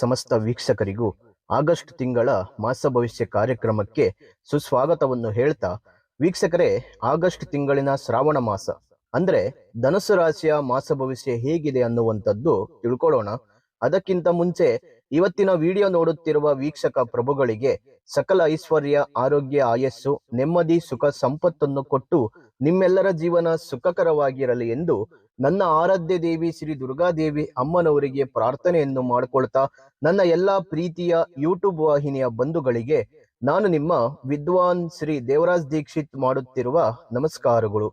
ಸಮಸ್ತ ವೀಕ್ಷಕರಿಗೂ ಆಗಸ್ಟ್ ತಿಂಗಳ ಮಾಸ ಭವಿಷ್ಯ ಕಾರ್ಯಕ್ರಮಕ್ಕೆ ಸುಸ್ವಾಗತವನ್ನು ಹೇಳ್ತಾ, ವೀಕ್ಷಕರೇ, ಆಗಸ್ಟ್ ತಿಂಗಳಿನ ಶ್ರಾವಣ ಮಾಸ, ಅಂದ್ರೆ ಧನುಸು ರಾಶಿಯ ಮಾಸ ಭವಿಷ್ಯ ಹೇಗಿದೆ ಅನ್ನುವಂಥದ್ದು ತಿಳ್ಕೊಳ್ಳೋಣ. ಅದಕ್ಕಿಂತ ಮುಂಚೆ ಇವತ್ತಿನ ವಿಡಿಯೋ ನೋಡುತ್ತಿರುವ ವೀಕ್ಷಕ ಪ್ರಭುಗಳಿಗೆ ಸಕಲ ಐಶ್ವರ್ಯ, ಆರೋಗ್ಯ, ಆಯಸ್ಸು, ನೆಮ್ಮದಿ, ಸುಖ, ಸಂಪತ್ತನ್ನು ಕೊಟ್ಟು ನಿಮ್ಮೆಲ್ಲರ ಜೀವನ ಸುಖಕರವಾಗಿರಲಿ ಎಂದು ನನ್ನ ಆರಾಧ್ಯ ದೇವಿ ಶ್ರೀ ದುರ್ಗಾದೇವಿ ಅಮ್ಮನವರಿಗೆ ಪ್ರಾರ್ಥನೆಯನ್ನು ಮಾಡಿಕೊಳ್ತಾ ನನ್ನ ಎಲ್ಲಾ ಪ್ರೀತಿಯ ಯೂಟ್ಯೂಬ್ ವಾಹಿನಿಯ ಬಂಧುಗಳಿಗೆ ನಾನು ನಿಮ್ಮ ವಿದ್ವಾನ್ ಶ್ರೀ ದೇವರಾಜ್ ದೀಕ್ಷಿತ್ ಮಾಡುತ್ತಿರುವ ನಮಸ್ಕಾರಗಳು.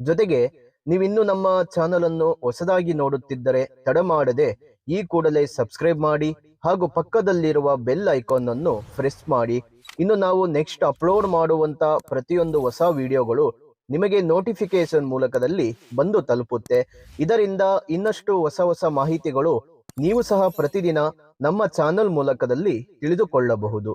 ಜೊತೆಗೆ ನೀವಿನ್ನು ನಮ್ಮ ಚಾನಲ್ ಅನ್ನು ಹೊಸದಾಗಿ ನೋಡುತ್ತಿದ್ದರೆ ತಡ ಮಾಡದೆ ಈ ಕೂಡಲೇ ಸಬ್ಸ್ಕ್ರೈಬ್ ಮಾಡಿ ಹಾಗೂ ಪಕ್ಕದಲ್ಲಿರುವ ಬೆಲ್ ಐಕಾನ್ ಅನ್ನು ಪ್ರೆಸ್ ಮಾಡಿ. ಇನ್ನು ನಾವು ನೆಕ್ಸ್ಟ್ ಅಪ್ಲೋಡ್ ಮಾಡುವಂತ ಪ್ರತಿಯೊಂದು ಹೊಸ ವಿಡಿಯೋಗಳು ನಿಮಗೆ ನೋಟಿಫಿಕೇಶನ್ ಮೂಲಕದಲ್ಲಿ ಬಂದು ತಲುಪುತ್ತೆ. ಇದರಿಂದ ಇನ್ನಷ್ಟು ಹೊಸ ಹೊಸ ಮಾಹಿತಿಗಳು ನೀವು ಸಹ ಪ್ರತಿದಿನ ನಮ್ಮ ಚಾನೆಲ್ ಮೂಲಕದಲ್ಲಿ ತಿಳಿದುಕೊಳ್ಳಬಹುದು.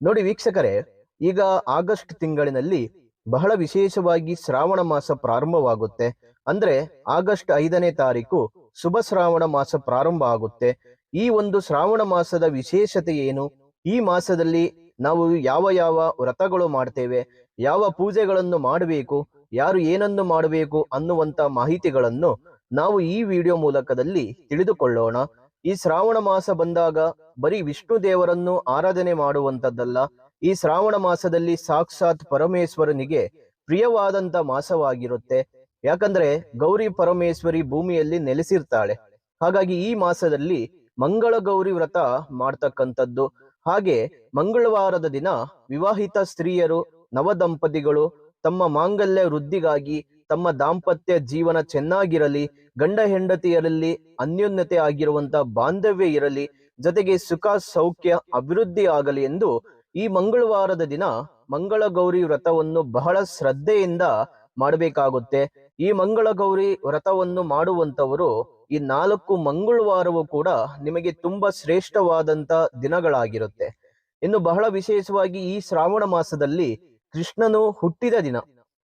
ನೋಡಿ ವೀಕ್ಷಕರೇ, ಈಗ ಆಗಸ್ಟ್ ತಿಂಗಳಿನಲ್ಲಿ ಬಹಳ ವಿಶೇಷವಾಗಿ ಶ್ರಾವಣ ಮಾಸ ಪ್ರಾರಂಭವಾಗುತ್ತೆ. ಅಂದ್ರೆ ಆಗಸ್ಟ್ ಐದನೇ ತಾರೀಕು ಶುಭ ಶ್ರಾವಣ ಮಾಸ ಪ್ರಾರಂಭ ಆಗುತ್ತೆ. ಈ ಒಂದು ಶ್ರಾವಣ ಮಾಸದ ವಿಶೇಷತೆ ಏನು? ಈ ಮಾಸದಲ್ಲಿ ನಾವು ಯಾವ ಯಾವ ವ್ರತಗಳು ಮಾಡ್ತೇವೆ? ಯಾವ ಪೂಜೆಗಳನ್ನು ಮಾಡಬೇಕು? ಯಾರು ಏನನ್ನು ಮಾಡಬೇಕು ಅನ್ನುವಂತ ಮಾಹಿತಿಗಳನ್ನು ನಾವು ಈ ವಿಡಿಯೋ ಮೂಲಕದಲ್ಲಿ ತಿಳಿದುಕೊಳ್ಳೋಣ. ಈ ಶ್ರಾವಣ ಮಾಸ ಬಂದಾಗ ಬರೀ ವಿಷ್ಣು ದೇವರನ್ನು ಆರಾಧನೆ ಮಾಡುವಂತದ್ದಲ್ಲ. ಈ ಶ್ರಾವಣ ಮಾಸದಲ್ಲಿ ಸಾಕ್ಷಾತ್ ಪರಮೇಶ್ವರನಿಗೆ ಪ್ರಿಯವಾದಂತ ಮಾಸವಾಗಿರುತ್ತೆ. ಯಾಕಂದ್ರೆ ಗೌರಿ ಪರಮೇಶ್ವರಿ ಭೂಮಿಯಲ್ಲಿ ನೆಲೆಸಿರ್ತಾಳೆ. ಹಾಗಾಗಿ ಈ ಮಾಸದಲ್ಲಿ ಮಂಗಳ ಗೌರಿ ವ್ರತ ಮಾಡ್ತಕ್ಕಂಥದ್ದು. ಹಾಗೆ ಮಂಗಳವಾರದ ದಿನ ವಿವಾಹಿತ ಸ್ತ್ರೀಯರು, ನವದಂಪತಿಗಳು ತಮ್ಮ ಮಾಂಗಲ್ಯ ವೃದ್ಧಿಗಾಗಿ ತಮ್ಮ ದಾಂಪತ್ಯ ಜೀವನ ಚೆನ್ನಾಗಿರಲಿ, ಗಂಡ ಹೆಂಡತಿಯರಲ್ಲಿ ಅನ್ಯೋನ್ಯತೆ ಆಗಿರುವಂತ ಬಾಂಧವ್ಯ ಇರಲಿ, ಜೊತೆಗೆ ಸುಖ, ಸೌಖ್ಯ, ಅಭಿವೃದ್ಧಿ ಆಗಲಿ ಎಂದು ಈ ಮಂಗಳವಾರದ ದಿನ ಮಂಗಳ ಗೌರಿ ವ್ರತವನ್ನು ಬಹಳ ಶ್ರದ್ಧೆಯಿಂದ ಮಾಡಬೇಕಾಗುತ್ತೆ. ಈ ಮಂಗಳ ಗೌರಿ ವ್ರತವನ್ನು ಮಾಡುವಂತವರು ಈ ನಾಲ್ಕು ಮಂಗಳವಾರವೂ ಕೂಡ ನಿಮಗೆ ತುಂಬಾ ಶ್ರೇಷ್ಠವಾದಂತ ದಿನಗಳಾಗಿರುತ್ತೆ. ಇನ್ನು ಬಹಳ ವಿಶೇಷವಾಗಿ ಈ ಶ್ರಾವಣ ಮಾಸದಲ್ಲಿ ಕೃಷ್ಣನು ಹುಟ್ಟಿದ ದಿನ.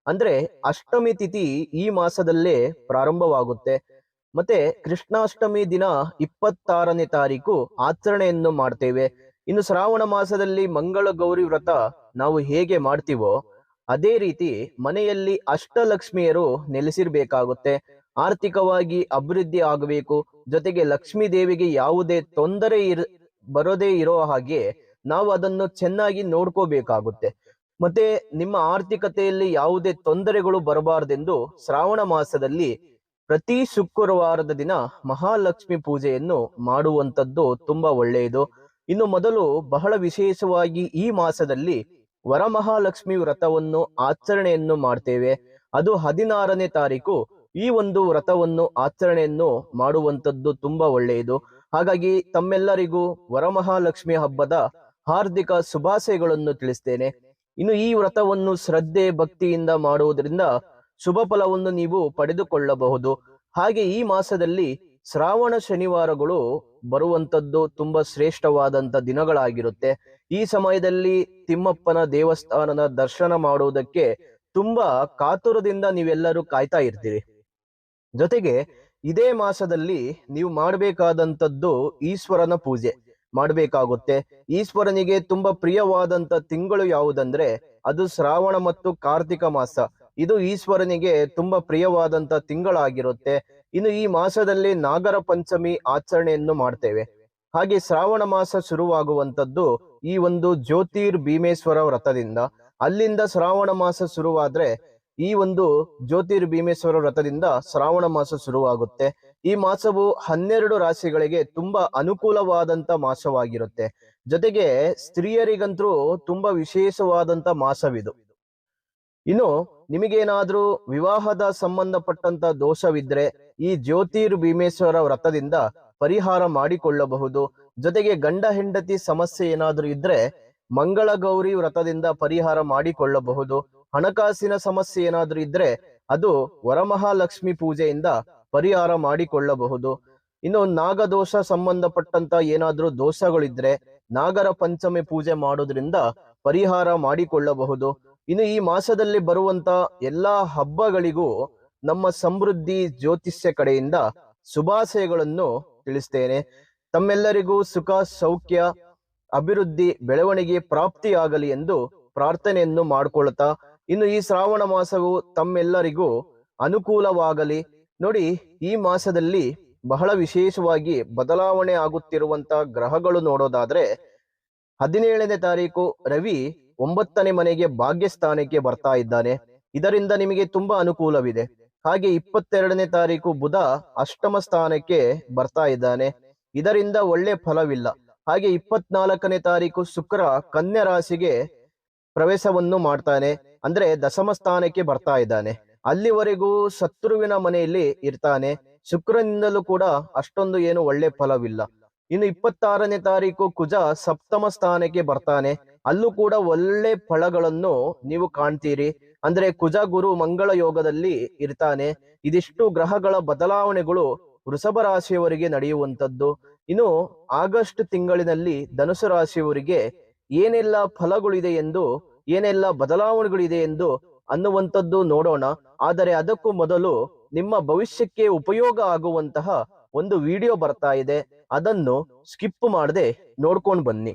ಅಂದ್ರೆ ಅಷ್ಟಮಿ ತಿಥಿ ಈ ಮಾಸದಲ್ಲೇ ಪ್ರಾರಂಭವಾಗುತ್ತೆ. ಮತ್ತೆ ಕೃಷ್ಣಾಷ್ಟಮಿ ದಿನ ಇಪ್ಪತ್ತಾರನೇ ತಾರೀಕು ಆಚರಣೆಯನ್ನು ಮಾಡ್ತೇವೆ. ಇನ್ನು ಶ್ರಾವಣ ಮಾಸದಲ್ಲಿ ಮಂಗಳ ಗೌರಿ ವ್ರತ ನಾವು ಹೇಗೆ ಮಾಡ್ತೀವೋ ಅದೇ ರೀತಿ ಮನೆಯಲ್ಲಿ ಅಷ್ಟಲಕ್ಷ್ಮಿಯರು ನೆಲೆಸಿರ್ಬೇಕಾಗುತ್ತೆ. ಆರ್ಥಿಕವಾಗಿ ಅಭಿವೃದ್ಧಿ ಆಗಬೇಕು. ಜೊತೆಗೆ ಲಕ್ಷ್ಮೀ ದೇವಿಗೆ ಯಾವುದೇ ತೊಂದರೆ ಇರ್, ಬರೋದೇ ಇರೋ ಹಾಗೆ ನಾವು ಅದನ್ನು ಚೆನ್ನಾಗಿ ನೋಡ್ಕೋಬೇಕಾಗುತ್ತೆ. ಮತ್ತೆ ನಿಮ್ಮ ಆರ್ಥಿಕತೆಯಲ್ಲಿ ಯಾವುದೇ ತೊಂದರೆಗಳು ಬರಬಾರದೆಂದು ಶ್ರಾವಣ ಮಾಸದಲ್ಲಿ ಪ್ರತಿ ಶುಕ್ರವಾರದ ದಿನ ಮಹಾಲಕ್ಷ್ಮಿ ಪೂಜೆಯನ್ನು ಮಾಡುವಂಥದ್ದು ತುಂಬಾ ಒಳ್ಳೆಯದು. ಇನ್ನು ಮೊದಲು ಬಹಳ ವಿಶೇಷವಾಗಿ ಈ ಮಾಸದಲ್ಲಿ ವರಮಹಾಲಕ್ಷ್ಮಿ ವ್ರತವನ್ನು ಆಚರಣೆಯನ್ನು ಮಾಡ್ತೇವೆ. ಅದು ಹದಿನಾರನೇ ತಾರೀಕು. ಈ ಒಂದು ವ್ರತವನ್ನು ಆಚರಣೆಯನ್ನು ಮಾಡುವಂತದ್ದು ತುಂಬಾ ಒಳ್ಳೆಯದು. ಹಾಗಾಗಿ ತಮ್ಮೆಲ್ಲರಿಗೂ ವರಮಹಾಲಕ್ಷ್ಮಿ ಹಬ್ಬದ ಹಾರ್ದಿಕ ಶುಭಾಶಯಗಳನ್ನು ತಿಳಿಸ್ತೇನೆ. ಇನ್ನು ಈ ವ್ರತವನ್ನು ಶ್ರದ್ಧೆ, ಭಕ್ತಿಯಿಂದ ಮಾಡುವುದರಿಂದ ಶುಭ ಫಲವನ್ನು ನೀವು ಪಡೆದುಕೊಳ್ಳಬಹುದು. ಹಾಗೆ ಈ ಮಾಸದಲ್ಲಿ ಶ್ರಾವಣ ಶನಿವಾರಗಳು ಬರುವಂತದ್ದು ತುಂಬಾ ಶ್ರೇಷ್ಠವಾದಂತ ದಿನಗಳಾಗಿರುತ್ತೆ. ಈ ಸಮಯದಲ್ಲಿ ತಿಮ್ಮಪ್ಪನ ದೇವಸ್ಥಾನದ ದರ್ಶನ ಮಾಡುವುದಕ್ಕೆ ತುಂಬಾ ಕಾತುರದಿಂದ ನೀವೆಲ್ಲರೂ ಕಾಯ್ತಾ ಇರ್ತೀರಿ. ಜೊತೆಗೆ ಇದೇ ಮಾಸದಲ್ಲಿ ನೀವು ಮಾಡಬೇಕಾದಂಥದ್ದು ಈಶ್ವರನ ಪೂಜೆ ಮಾಡಬೇಕಾಗುತ್ತೆ. ಈಶ್ವರನಿಗೆ ತುಂಬಾ ಪ್ರಿಯವಾದಂತ ತಿಂಗಳು ಯಾವುದಂದ್ರೆ ಅದು ಶ್ರಾವಣ ಮತ್ತು ಕಾರ್ತಿಕ ಮಾಸ. ಇದು ಈಶ್ವರನಿಗೆ ತುಂಬಾ ಪ್ರಿಯವಾದಂತ ತಿಂಗಳಾಗಿರುತ್ತೆ. ಇನ್ನು ಈ ಮಾಸದಲ್ಲಿ ನಾಗರ ಪಂಚಮಿ ಆಚರಣೆಯನ್ನು ಮಾಡ್ತೇವೆ. ಹಾಗೆ ಶ್ರಾವಣ ಮಾಸ ಶುರುವಾಗುವಂತದ್ದು ಈ ಒಂದು ಜ್ಯೋತಿರ್ ಭೀಮೇಶ್ವರ ವ್ರತದಿಂದ. ಅಲ್ಲಿಂದ ಶ್ರಾವಣ ಮಾಸ ಶುರುವಾದ್ರೆ ಈ ಒಂದು ಜ್ಯೋತಿರ್ ಭೀಮೇಶ್ವರ ವ್ರತದಿಂದ ಶ್ರಾವಣ ಮಾಸ ಶುರುವಾಗುತ್ತೆ. ಈ ಮಾಸವು ಹನ್ನೆರಡು ರಾಶಿಗಳಿಗೆ ತುಂಬಾ ಅನುಕೂಲವಾದಂತ ಮಾಸವಾಗಿರುತ್ತೆ. ಜೊತೆಗೆ ಸ್ತ್ರೀಯರಿಗಂತೂ ತುಂಬಾ ವಿಶೇಷವಾದಂತ ಮಾಸವಿದು. ಇನ್ನು ನಿಮಗೇನಾದ್ರೂ ವಿವಾಹದ ಸಂಬಂಧಪಟ್ಟಂತ ದೋಷವಿದ್ರೆ ಈ ಜ್ಯೋತಿರ್ ಭೀಮೇಶ್ವರ ವ್ರತದಿಂದ ಪರಿಹಾರ ಮಾಡಿಕೊಳ್ಳಬಹುದು. ಜೊತೆಗೆ ಗಂಡ ಹೆಂಡತಿ ಸಮಸ್ಯೆ ಏನಾದ್ರೂ ಇದ್ರೆ ಮಂಗಳ ಗೌರಿ ವ್ರತದಿಂದ ಪರಿಹಾರ ಮಾಡಿಕೊಳ್ಳಬಹುದು. ಹಣಕಾಸಿನ ಸಮಸ್ಯೆ ಏನಾದ್ರೂ ಇದ್ರೆ ಅದು ವರಮಹಾಲಕ್ಷ್ಮಿ ಪೂಜೆಯಿಂದ ಪರಿಹಾರ ಮಾಡಿಕೊಳ್ಳಬಹುದು. ಇನ್ನು ನಾಗದೋಷ ಸಂಬಂಧಪಟ್ಟಂತ ಏನಾದ್ರೂ ದೋಷಗಳಿದ್ರೆ ನಾಗರ ಪಂಚಮಿ ಪೂಜೆ ಮಾಡೋದ್ರಿಂದ ಪರಿಹಾರ ಮಾಡಿಕೊಳ್ಳಬಹುದು. ಇನ್ನು ಈ ಮಾಸದಲ್ಲಿ ಬರುವಂತ ಎಲ್ಲಾ ಹಬ್ಬಗಳಿಗೂ ನಮ್ಮ ಸಮೃದ್ಧಿ ಜ್ಯೋತಿಷ್ಯ ಕಡೆಯಿಂದ ಶುಭಾಶಯಗಳನ್ನು ತಿಳಿಸ್ತೇನೆ. ತಮ್ಮೆಲ್ಲರಿಗೂ ಸುಖ, ಸೌಖ್ಯ, ಅಭಿವೃದ್ಧಿ, ಬೆಳವಣಿಗೆ ಪ್ರಾಪ್ತಿಯಾಗಲಿ ಎಂದು ಪ್ರಾರ್ಥನೆಯನ್ನು ಮಾಡಿಕೊಳ್ಳುತ್ತಾ ಇನ್ನು ಈ ಶ್ರಾವಣ ಮಾಸವು ತಮ್ಮೆಲ್ಲರಿಗೂ ಅನುಕೂಲವಾಗಲಿ. ನೋಡಿ, ಈ ಮಾಸದಲ್ಲಿ ಬಹಳ ವಿಶೇಷವಾಗಿ ಬದಲಾವಣೆ ಆಗುತ್ತಿರುವಂತ ಗ್ರಹಗಳು ನೋಡೋದಾದ್ರೆ ಹದಿನೇಳನೇ ತಾರೀಕು ರವಿ ಒಂಬತ್ತನೇ ಮನೆಗೆ ಭಾಗ್ಯಸ್ಥಾನಕ್ಕೆ ಬರ್ತಾ ಇದ್ದಾನೆ. ಇದರಿಂದ ನಿಮಗೆ ತುಂಬಾ ಅನುಕೂಲವಿದೆ. ಹಾಗೆ ಇಪ್ಪತ್ತೆರಡನೇ ತಾರೀಕು ಬುಧ ಅಷ್ಟಮ ಸ್ಥಾನಕ್ಕೆ ಬರ್ತಾ ಇದ್ದಾನೆ. ಇದರಿಂದ ಒಳ್ಳೆ ಫಲವಿಲ್ಲ. ಹಾಗೆ ಇಪ್ಪತ್ನಾಲ್ಕನೇ ತಾರೀಕು ಶುಕ್ರ ಕನ್ಯಾ ರಾಶಿಗೆ ಪ್ರವೇಶವನ್ನು ಮಾಡ್ತಾನೆ. ಅಂದ್ರೆ ದಶಮ ಸ್ಥಾನಕ್ಕೆ ಬರ್ತಾ ಇದ್ದಾನೆ. ಅಲ್ಲಿವರೆಗೂ ಶತ್ರುವಿನ ಮನೆಯಲ್ಲಿ ಇರ್ತಾನೆ. ಶುಕ್ರನಿಂದಲೂ ಕೂಡ ಅಷ್ಟೊಂದು ಏನು ಒಳ್ಳೆ ಫಲವಿಲ್ಲ. ಇನ್ನು ಇಪ್ಪತ್ತಾರನೇ ತಾರೀಕು ಕುಜ ಸಪ್ತಮ ಸ್ಥಾನಕ್ಕೆ ಬರ್ತಾನೆ. ಅಲ್ಲೂ ಕೂಡ ಒಳ್ಳೆ ಫಲಗಳನ್ನು ನೀವು ಕಾಣ್ತೀರಿ. ಅಂದ್ರೆ ಕುಜ ಗುರು ಮಂಗಳ ಯೋಗದಲ್ಲಿ ಇರ್ತಾನೆ. ಇದಿಷ್ಟು ಗ್ರಹಗಳ ಬದಲಾವಣೆಗಳು ವೃಷಭ ರಾಶಿಯವರಿಗೆ ನಡೆಯುವಂತದ್ದು ಇನ್ನು ಆಗಸ್ಟ್ ತಿಂಗಳಿನಲ್ಲಿ ಧನುಸು ರಾಶಿಯವರಿಗೆ ಏನೆಲ್ಲ ಫಲಗಳಿದೆ ಎಂದು, ಏನೆಲ್ಲ ಬದಲಾವಣೆಗಳಿದೆ ಎಂದು ಅನ್ನುವಂಥದ್ದು ನೋಡೋಣ. ಆದರೆ ಅದಕ್ಕೂ ಮೊದಲು ನಿಮ್ಮ ಭವಿಷ್ಯಕ್ಕೆ ಉಪಯೋಗ ಆಗುವಂತಹ ಒಂದು ವಿಡಿಯೋ ಬರ್ತಾ ಇದೆ. ಅದನ್ನು ಸ್ಕಿಪ್ ಮಾಡದೆ ನೋಡ್ಕೊಂಡು ಬನ್ನಿ.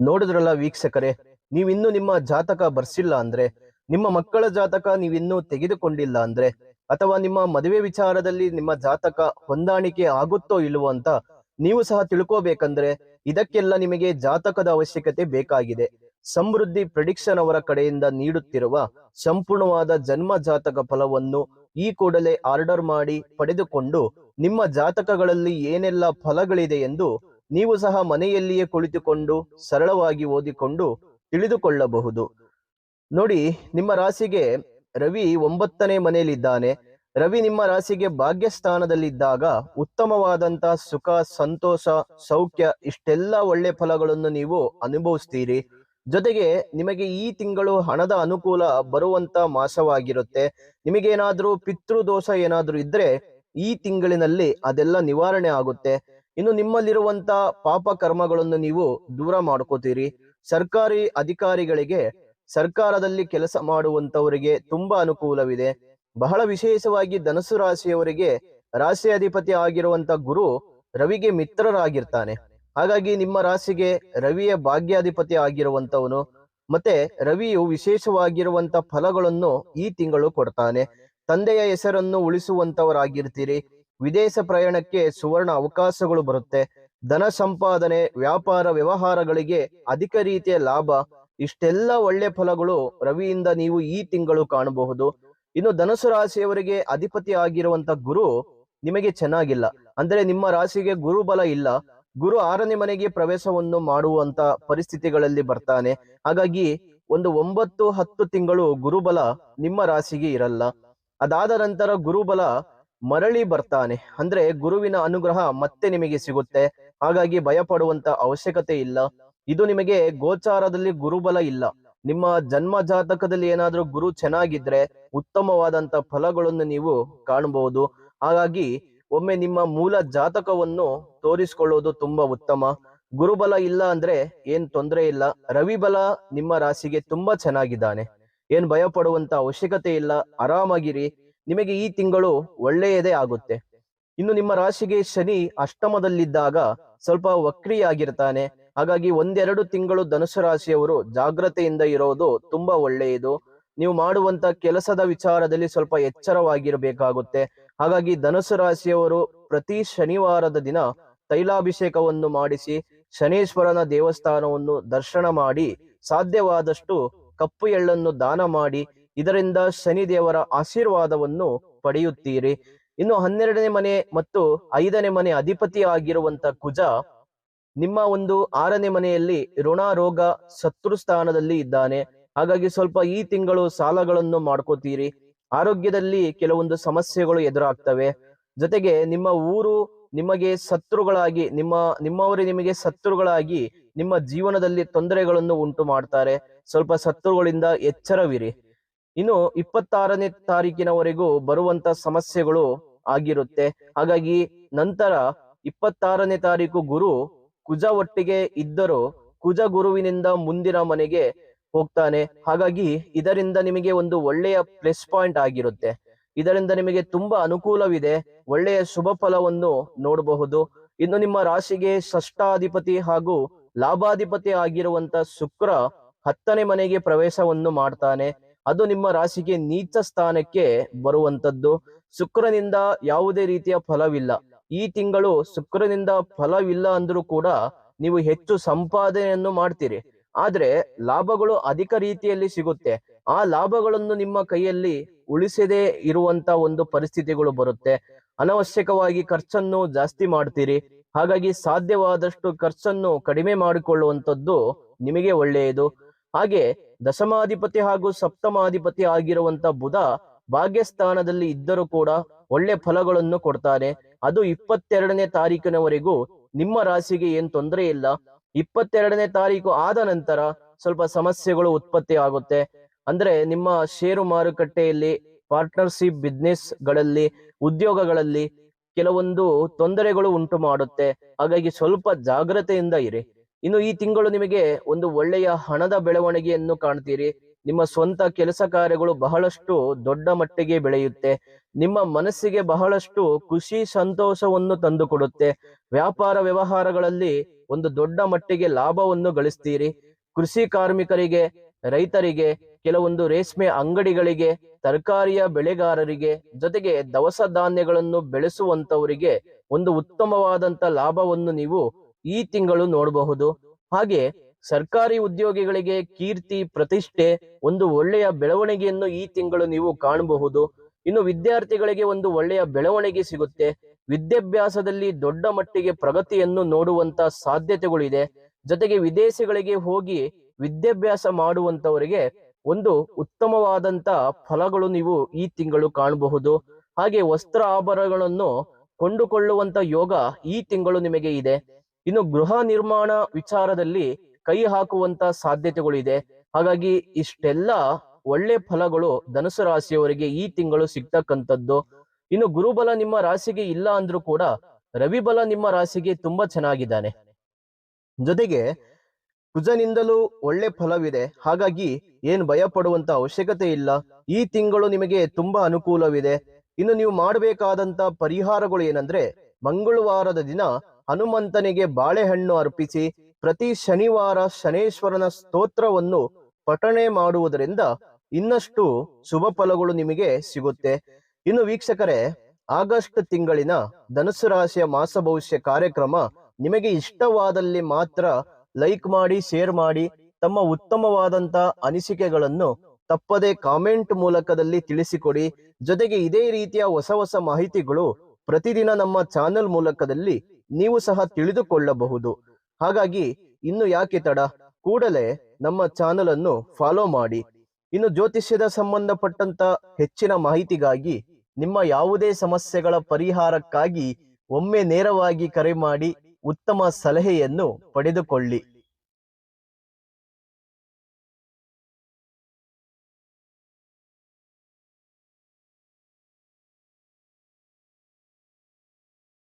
ನೋಡಿದ್ರಲ್ಲ ವೀಕ್ಷಕರೇ, ನೀವಿನ್ನು ನಿಮ್ಮ ಜಾತಕ ಬರ್ಸಿಲ್ಲ ಅಂದ್ರೆ, ನಿಮ್ಮ ಮಕ್ಕಳ ಜಾತಕ ನೀವಿನ್ನೂ ತೆಗೆದುಕೊಂಡಿಲ್ಲ ಅಂದ್ರೆ, ಅಥವಾ ನಿಮ್ಮ ಮದುವೆ ವಿಚಾರದಲ್ಲಿ ನಿಮ್ಮ ಜಾತಕ ಹೊಂದಾಣಿಕೆ ಆಗುತ್ತೋ ಇಲ್ವೋ ಅಂತ ನೀವು ಸಹ ತಿಳ್ಕೋಬೇಕಂದ್ರೆ, ಇದಕ್ಕೆಲ್ಲ ನಿಮಗೆ ಜಾತಕದ ಅವಶ್ಯಕತೆ ಬೇಕಾಗಿದೆ. ಸಮೃದ್ಧಿ ಪ್ರೆಡಿಕ್ಷನ್ ಅವರ ಕಡೆಯಿಂದ ನೀಡುತ್ತಿರುವ ಸಂಪೂರ್ಣವಾದ ಜನ್ಮ ಜಾತಕ ಫಲವನ್ನು ಈ ಕೂಡಲೇ ಆರ್ಡರ್ ಮಾಡಿ ಪಡೆದುಕೊಂಡು, ನಿಮ್ಮ ಜಾತಕಗಳಲ್ಲಿ ಏನೆಲ್ಲ ಫಲಗಳಿದೆ ಎಂದು ನೀವು ಸಹ ಮನೆಯಲ್ಲಿಯೇ ಕುಳಿತುಕೊಂಡು ಸರಳವಾಗಿ ಓದಿಕೊಂಡು ತಿಳಿದುಕೊಳ್ಳಬಹುದು. ನೋಡಿ, ನಿಮ್ಮ ರಾಶಿಗೆ ರವಿ ಒಂಬತ್ತನೇ ಮನೆಯಲ್ಲಿದ್ದಾನೆ. ರವಿ ನಿಮ್ಮ ರಾಶಿಗೆ ಭಾಗ್ಯಸ್ಥಾನದಲ್ಲಿದ್ದಾಗ ಉತ್ತಮವಾದಂತ ಸುಖ, ಸಂತೋಷ, ಸೌಖ್ಯ ಇಷ್ಟೆಲ್ಲ ಒಳ್ಳೆ ಫಲಗಳನ್ನು ನೀವು ಅನುಭವಿಸ್ತೀರಿ. ಜೊತೆಗೆ ನಿಮಗೆ ಈ ತಿಂಗಳು ಹಣದ ಅನುಕೂಲ ಬರುವಂತ ಮಾಸವಾಗಿರುತ್ತೆ. ನಿಮಗೇನಾದ್ರೂ ಪಿತೃದೋಷ ಏನಾದ್ರೂ ಇದ್ರೆ ಈ ತಿಂಗಳಿನಲ್ಲಿ ಅದೆಲ್ಲ ನಿವಾರಣೆ ಆಗುತ್ತೆ. ಇನ್ನು ನಿಮ್ಮಲ್ಲಿರುವಂತ ಪಾಪ ಕರ್ಮಗಳನ್ನು ನೀವು ದೂರ ಮಾಡ್ಕೋತೀರಿ. ಸರ್ಕಾರಿ ಅಧಿಕಾರಿಗಳಿಗೆ ಸರ್ಕಾರದಲ್ಲಿ ಕೆಲಸ ಮಾಡುವಂತವರಿಗೆ ತುಂಬಾ ಅನುಕೂಲವಿದೆ. ಬಹಳ ವಿಶೇಷವಾಗಿ ಧನಸು ರಾಶಿಯವರಿಗೆ ರಾಶಿ ಅಧಿಪತಿ ಆಗಿರುವಂತ ಗುರು ರವಿಗೆ ಮಿತ್ರರಾಗಿರ್ತಾನೆ. ಹಾಗಾಗಿ ನಿಮ್ಮ ರಾಶಿಗೆ ರವಿಯ ಭಾಗ್ಯಾಧಿಪತಿ ಆಗಿರುವಂತವನು ಮತ್ತೆ ರವಿಯು ವಿಶೇಷವಾಗಿರುವಂತ ಫಲಗಳನ್ನು ಈ ತಿಂಗಳು ಕೊಡ್ತಾನೆ. ತಂದೆಯ ಹೆಸರನ್ನು ಉಳಿಸುವಂತವರಾಗಿರ್ತೀರಿ. ವಿದೇಶ ಪ್ರಯಾಣಕ್ಕೆ ಸುವರ್ಣ ಅವಕಾಶಗಳು ಬರುತ್ತೆ. ಧನ ಸಂಪಾದನೆ, ವ್ಯಾಪಾರ ವ್ಯವಹಾರಗಳಿಗೆ ಅಧಿಕ ರೀತಿಯ ಲಾಭ, ಇಷ್ಟೆಲ್ಲ ಒಳ್ಳೆ ಫಲಗಳು ರವಿಯಿಂದ ನೀವು ಈ ತಿಂಗಳು ಕಾಣಬಹುದು. ಇನ್ನು ಧನುಸು ರಾಶಿಯವರಿಗೆ ಅಧಿಪತಿ ಆಗಿರುವಂತ ಗುರು ನಿಮಗೆ ಚೆನ್ನಾಗಿಲ್ಲ. ಅಂದ್ರೆ ನಿಮ್ಮ ರಾಶಿಗೆ ಗುರುಬಲ ಇಲ್ಲ. ಗುರು ಆರನೇ ಮನೆಗೆ ಪ್ರವೇಶವನ್ನು ಮಾಡುವಂತ ಪರಿಸ್ಥಿತಿಗಳಲ್ಲಿ ಬರ್ತಾನೆ. ಹಾಗಾಗಿ ಒಂದು ಒಂಬತ್ತು ಹತ್ತು ತಿಂಗಳು ಗುರುಬಲ ನಿಮ್ಮ ರಾಶಿಗೆ ಇರಲ್ಲ. ಅದಾದ ನಂತರ ಗುರುಬಲ ಮರಳಿ ಬರ್ತಾನೆ. ಅಂದ್ರೆ ಗುರುವಿನ ಅನುಗ್ರಹ ಮತ್ತೆ ನಿಮಗೆ ಸಿಗುತ್ತೆ. ಹಾಗಾಗಿ ಭಯ ಪಡುವಂತ ಅವಶ್ಯಕತೆ ಇಲ್ಲ. ಇದು ನಿಮಗೆ ಗೋಚಾರದಲ್ಲಿ ಗುರುಬಲ ಇಲ್ಲ. ನಿಮ್ಮ ಜನ್ಮ ಜಾತಕದಲ್ಲಿ ಏನಾದ್ರೂ ಗುರು ಚೆನ್ನಾಗಿದ್ರೆ ಉತ್ತಮವಾದಂತ ಫಲಗಳನ್ನು ನೀವು ಕಾಣಬಹುದು. ಹಾಗಾಗಿ ಒಮ್ಮೆ ನಿಮ್ಮ ಮೂಲ ಜಾತಕವನ್ನು ತೋರಿಸಿಕೊಳ್ಳೋದು ತುಂಬಾ ಉತ್ತಮ. ಗುರುಬಲ ಇಲ್ಲ ಅಂದ್ರೆ ಏನ್ ತೊಂದರೆ ಇಲ್ಲ. ರವಿಬಲ ನಿಮ್ಮ ರಾಶಿಗೆ ತುಂಬಾ ಚೆನ್ನಾಗಿದ್ದಾನೆ. ಏನ್ ಭಯ ಪಡುವಂತ ಅವಶ್ಯಕತೆ ಇಲ್ಲ. ಆರಾಮಾಗಿರಿ. ನಿಮಗೆ ಈ ತಿಂಗಳು ಒಳ್ಳೆಯದೇ ಆಗುತ್ತೆ. ಇನ್ನು ನಿಮ್ಮ ರಾಶಿಗೆ ಶನಿ ಅಷ್ಟಮದಲ್ಲಿದ್ದಾಗ ಸ್ವಲ್ಪ ವಕ್ರಿಯಾಗಿರ್ತಾನೆ. ಹಾಗಾಗಿ ಒಂದೆರಡು ತಿಂಗಳು ಧನುಸು ರಾಶಿಯವರು ಜಾಗ್ರತೆಯಿಂದ ಇರೋದು ತುಂಬಾ ಒಳ್ಳೆಯದು. ನೀವು ಮಾಡುವಂತ ಕೆಲಸದ ವಿಚಾರದಲ್ಲಿ ಸ್ವಲ್ಪ ಎಚ್ಚರವಾಗಿರಬೇಕಾಗುತ್ತೆ. ಹಾಗಾಗಿ ಧನುಸು ರಾಶಿಯವರು ಪ್ರತಿ ಶನಿವಾರದ ದಿನ ತೈಲಾಭಿಷೇಕವನ್ನು ಮಾಡಿಸಿ, ಶನೇಶ್ವರನ ದೇವಸ್ಥಾನವನ್ನು ದರ್ಶನ ಮಾಡಿ, ಸಾಧ್ಯವಾದಷ್ಟು ಕಪ್ಪು ಎಳ್ಳನ್ನು ದಾನ ಮಾಡಿ ಇದರಿಂದ ಶನಿದೇವರ ಆಶೀರ್ವಾದವನ್ನು ಪಡೆಯುತ್ತೀರಿ. ಇನ್ನು ಹನ್ನೆರಡನೇ ಮನೆ ಮತ್ತು ಐದನೇ ಮನೆ ಅಧಿಪತಿ ಆಗಿರುವಂತ ಕುಜ ನಿಮ್ಮ ಒಂದು ಆರನೇ ಮನೆಯಲ್ಲಿ ಋಣ ರೋಗ ಶತ್ರು ಸ್ಥಾನದಲ್ಲಿ ಇದ್ದಾನೆ. ಹಾಗಾಗಿ ಸ್ವಲ್ಪ ಈ ತಿಂಗಳು ಸಾಲಗಳನ್ನು ಮಾಡ್ಕೋತೀರಿ. ಆರೋಗ್ಯದಲ್ಲಿ ಕೆಲವೊಂದು ಸಮಸ್ಯೆಗಳು ಎದುರಾಗ್ತವೆ. ಜೊತೆಗೆ ನಿಮ್ಮ ಊರು ನಿಮಗೆ ಶತ್ರುಗಳಾಗಿ ನಿಮ್ಮ, ನಿಮ್ಮವರೇ ನಿಮಗೆ ಶತ್ರುಗಳಾಗಿ ನಿಮ್ಮ ಜೀವನದಲ್ಲಿ ತೊಂದರೆಗಳನ್ನು ಉಂಟು ಮಾಡ್ತಾರೆ ಸ್ವಲ್ಪ ಶತ್ರುಗಳಿಂದ ಎಚ್ಚರವಿರಿ. ಇನ್ನು ಇಪ್ಪತ್ತಾರನೇ ತಾರೀಕಿನವರೆಗೂ ಬರುವಂತ ಸಮಸ್ಯೆಗಳು ಆಗಿರುತ್ತೆ. ಹಾಗಾಗಿ ನಂತರ ಇಪ್ಪತ್ತಾರನೇ ತಾರೀಕು ಗುರು ಕುಜ ಒಟ್ಟಿಗೆ ಇದ್ದರೂ ಕುಜ ಗುರುವಿನಿಂದ ಮುಂದಿನ ಮನೆಗೆ ಹೋಗ್ತಾನೆ. ಹಾಗಾಗಿ ಇದರಿಂದ ನಿಮಗೆ ಒಂದು ಒಳ್ಳೆಯ ಪ್ಲಸ್ ಪಾಯಿಂಟ್ ಆಗಿರುತ್ತೆ. ಇದರಿಂದ ನಿಮಗೆ ತುಂಬಾ ಅನುಕೂಲವಿದೆ. ಒಳ್ಳೆಯ ಶುಭ ಫಲವನ್ನು ನೋಡಬಹುದು. ಇನ್ನು ನಿಮ್ಮ ರಾಶಿಗೆ ಷಷ್ಠಾಧಿಪತಿ ಹಾಗೂ ಲಾಭಾಧಿಪತಿ ಆಗಿರುವಂತ ಶುಕ್ರ ಹತ್ತನೇ ಮನೆಗೆ ಪ್ರವೇಶವನ್ನು ಮಾಡ್ತಾನೆ. ಅದು ನಿಮ್ಮ ರಾಶಿಗೆ ನೀಚ ಸ್ಥಾನಕ್ಕೆ ಬರುವಂತದ್ದು ಶುಕ್ರನಿಂದ ಯಾವುದೇ ರೀತಿಯ ಫಲವಿಲ್ಲ. ಈ ತಿಂಗಳು ಶುಕ್ರನಿಂದ ಫಲವಿಲ್ಲ ಅಂದ್ರೂ ಕೂಡ ನೀವು ಹೆಚ್ಚು ಸಂಪಾದನೆಯನ್ನು ಮಾಡ್ತೀರಿ. ಆದ್ರೆ ಲಾಭಗಳು ಅಧಿಕ ರೀತಿಯಲ್ಲಿ ಸಿಗುತ್ತೆ. ಆ ಲಾಭಗಳನ್ನು ನಿಮ್ಮ ಕೈಯಲ್ಲಿ ಉಳಿಸದೇ ಇರುವಂತ ಒಂದು ಪರಿಸ್ಥಿತಿಗಳು ಬರುತ್ತೆ. ಅನವಶ್ಯಕವಾಗಿ ಖರ್ಚನ್ನು ಜಾಸ್ತಿ ಮಾಡ್ತೀರಿ. ಹಾಗಾಗಿ ಸಾಧ್ಯವಾದಷ್ಟು ಖರ್ಚನ್ನು ಕಡಿಮೆ ಮಾಡಿಕೊಳ್ಳುವಂತದ್ದು ನಿಮಗೆ ಒಳ್ಳೆಯದು. ಹಾಗೆ ದಶಮಾಧಿಪತಿ ಹಾಗೂ ಸಪ್ತಮಾಧಿಪತಿ ಆಗಿರುವಂತ ಬುಧ ಭಾಗ್ಯಸ್ಥಾನದಲ್ಲಿ ಇದ್ದರೂ ಕೂಡ ಒಳ್ಳೆ ಫಲಗಳನ್ನು ಕೊಡ್ತಾರೆ. ಅದು ಇಪ್ಪತ್ತೆರಡನೇ ತಾರೀಕಿನವರೆಗೂ ನಿಮ್ಮ ರಾಶಿಗೆ ಏನ್ ತೊಂದರೆ ಇಲ್ಲ. ಇಪ್ಪತ್ತೆರಡನೇ ತಾರೀಕು ಆದ ನಂತರ ಸ್ವಲ್ಪ ಸಮಸ್ಯೆಗಳು ಉತ್ಪತ್ತಿ ಆಗುತ್ತೆ. ಅಂದ್ರೆ ನಿಮ್ಮ ಷೇರು ಮಾರುಕಟ್ಟೆಯಲ್ಲಿ, ಪಾರ್ಟ್ನರ್ಶಿಪ್ ಬಿಸ್ನೆಸ್ಗಳಲ್ಲಿ ಉದ್ಯೋಗಗಳಲ್ಲಿ ಕೆಲವೊಂದು ತೊಂದರೆಗಳು ಉಂಟು ಮಾಡುತ್ತೆ. ಹಾಗಾಗಿ ಸ್ವಲ್ಪ ಜಾಗ್ರತೆಯಿಂದ ಇರಿ. ಇನ್ನು ಈ ತಿಂಗಳು ನಿಮಗೆ ಒಂದು ಒಳ್ಳೆಯ ಹಣದ ಬೆಳವಣಿಗೆಯನ್ನು ಕಾಣ್ತೀರಿ. ನಿಮ್ಮ ಸ್ವಂತ ಕೆಲಸ ಕಾರ್ಯಗಳು ಬಹಳಷ್ಟು ದೊಡ್ಡ ಮಟ್ಟಿಗೆ ಬೆಳೆಯುತ್ತೆ. ನಿಮ್ಮ ಮನಸ್ಸಿಗೆ ಬಹಳಷ್ಟು ಖುಷಿ, ಸಂತೋಷವನ್ನು ತಂದುಕೊಡುತ್ತೆ. ವ್ಯಾಪಾರ ವ್ಯವಹಾರಗಳಲ್ಲಿ ಒಂದು ದೊಡ್ಡ ಮಟ್ಟಿಗೆ ಲಾಭವನ್ನು ಗಳಿಸ್ತೀರಿ. ಕೃಷಿ ಕಾರ್ಮಿಕರಿಗೆ, ರೈತರಿಗೆ, ಕೆಲವೊಂದು ರೇಷ್ಮೆ ಅಂಗಡಿಗಳಿಗೆ, ತರಕಾರಿಯ ಬೆಳೆಗಾರರಿಗೆ, ಜೊತೆಗೆ ದವಸ ಧಾನ್ಯಗಳನ್ನು ಬೆಳೆಸುವಂತವರಿಗೆ ಒಂದು ಉತ್ತಮವಾದಂತ ಲಾಭವನ್ನು ನೀವು ಈ ತಿಂಗಳು ನೋಡಬಹುದು. ಹಾಗೆ ಸರ್ಕಾರಿ ಉದ್ಯೋಗಿಗಳಿಗೆ ಕೀರ್ತಿ, ಪ್ರತಿಷ್ಠೆ, ಒಂದು ಒಳ್ಳೆಯ ಬೆಳವಣಿಗೆಯನ್ನು ಈ ತಿಂಗಳು ನೀವು ಕಾಣಬಹುದು. ಇನ್ನು ವಿದ್ಯಾರ್ಥಿಗಳಿಗೆ ಒಂದು ಒಳ್ಳೆಯ ಬೆಳವಣಿಗೆ ಸಿಗುತ್ತೆ. ವಿದ್ಯಾಭ್ಯಾಸದಲ್ಲಿ ದೊಡ್ಡ ಮಟ್ಟಿಗೆ ಪ್ರಗತಿಯನ್ನು ನೋಡುವಂತ ಸಾಧ್ಯತೆಗಳಿದೆ. ಜೊತೆಗೆ ವಿದೇಶಗಳಿಗೆ ಹೋಗಿ ವಿದ್ಯಾಭ್ಯಾಸ ಮಾಡುವಂತವರಿಗೆ ಒಂದು ಉತ್ತಮವಾದಂತ ಫಲಗಳು ನೀವು ಈ ತಿಂಗಳು ಕಾಣಬಹುದು. ಹಾಗೆ ವಸ್ತ್ರ ಆಭರಣಗಳನ್ನು ಕೊಂಡುಕೊಳ್ಳುವಂತ ಯೋಗ ಈ ತಿಂಗಳು ನಿಮಗೆ ಇದೆ. ಇನ್ನು ಗೃಹ ನಿರ್ಮಾಣ ವಿಚಾರದಲ್ಲಿ ಕೈ ಹಾಕುವಂತ ಸಾಧ್ಯತೆಗಳು ಇದೆ. ಹಾಗಾಗಿ ಇಷ್ಟೆಲ್ಲ ಒಳ್ಳೆ ಫಲಗಳು ಧನುಸು ರಾಶಿಯವರಿಗೆ ಈ ತಿಂಗಳು ಸಿಗ್ತಕ್ಕಂಥದ್ದು. ಇನ್ನು ಗುರುಬಲ ನಿಮ್ಮ ರಾಶಿಗೆ ಇಲ್ಲ ಅಂದ್ರೂ ಕೂಡ ರವಿಬಲ ನಿಮ್ಮ ರಾಶಿಗೆ ತುಂಬಾ ಚೆನ್ನಾಗಿದ್ದಾನೆ. ಜೊತೆಗೆ ಕುಜನಿಂದಲೂ ಒಳ್ಳೆ ಫಲವಿದೆ. ಹಾಗಾಗಿ ಏನ್ ಭಯ ಪಡುವಂತ ಅವಶ್ಯಕತೆ ಇಲ್ಲ. ಈ ತಿಂಗಳು ನಿಮಗೆ ತುಂಬಾ ಅನುಕೂಲವಿದೆ. ಇನ್ನು ನೀವು ಮಾಡಬೇಕಾದಂತ ಪರಿಹಾರಗಳು ಏನಂದ್ರೆ ಮಂಗಳವಾರದ ದಿನ ಹನುಮಂತನಿಗೆ ಬಾಳೆಹಣ್ಣು ಅರ್ಪಿಸಿ ಪ್ರತಿ ಶನಿವಾರ ಶನೇಶ್ವರನ ಸ್ತೋತ್ರವನ್ನು ಪಠಣೆ ಮಾಡುವುದರಿಂದ ಇನ್ನಷ್ಟು ಶುಭ ಫಲಗಳು ನಿಮಗೆ ಸಿಗುತ್ತೆ. ಇನ್ನು ವೀಕ್ಷಕರೇ, ಆಗಸ್ಟ್ ತಿಂಗಳಿನ ಧನುಸು ರಾಶಿಯ ಮಾಸ ಭವಿಷ್ಯ ಕಾರ್ಯಕ್ರಮ ನಿಮಗೆ ಇಷ್ಟವಾದಲ್ಲಿ ಮಾತ್ರ ಲೈಕ್ ಮಾಡಿ, ಶೇರ್ ಮಾಡಿ, ತಮ್ಮ ಉತ್ತಮವಾದಂತ ಅನಿಸಿಕೆಗಳನ್ನು ತಪ್ಪದೆ ಕಾಮೆಂಟ್ ಮೂಲಕದಲ್ಲಿ ತಿಳಿಸಿಕೊಡಿ. ಜೊತೆಗೆ ಇದೇ ರೀತಿಯ ಹೊಸ ಹೊಸ ಮಾಹಿತಿಗಳು ಪ್ರತಿದಿನ ನಮ್ಮ ಚಾನೆಲ್ ಮೂಲಕದಲ್ಲಿ ನೀವು ಸಹ ತಿಳಿದುಕೊಳ್ಳಬಹುದು. ಹಾಗಾಗಿ ಇನ್ನು ಯಾಕೆ ತಡ? ಕೂಡಲೇ ನಮ್ಮ ಚಾನೆಲ್ ಅನ್ನು ಫಾಲೋ ಮಾಡಿ. ಇನ್ನು ಜ್ಯೋತಿಷ್ಯದ ಸಂಬಂಧಪಟ್ಟಂತ ಹೆಚ್ಚಿನ ಮಾಹಿತಿಗಾಗಿ ನಿಮ್ಮ ಯಾವುದೇ ಸಮಸ್ಯೆಗಳ ಪರಿಹಾರಕ್ಕಾಗಿ ಒಮ್ಮೆ ನೇರವಾಗಿ ಕರೆ ಮಾಡಿ ಉತ್ತಮ ಸಲಹೆಯನ್ನು ಪಡೆದುಕೊಳ್ಳಿ.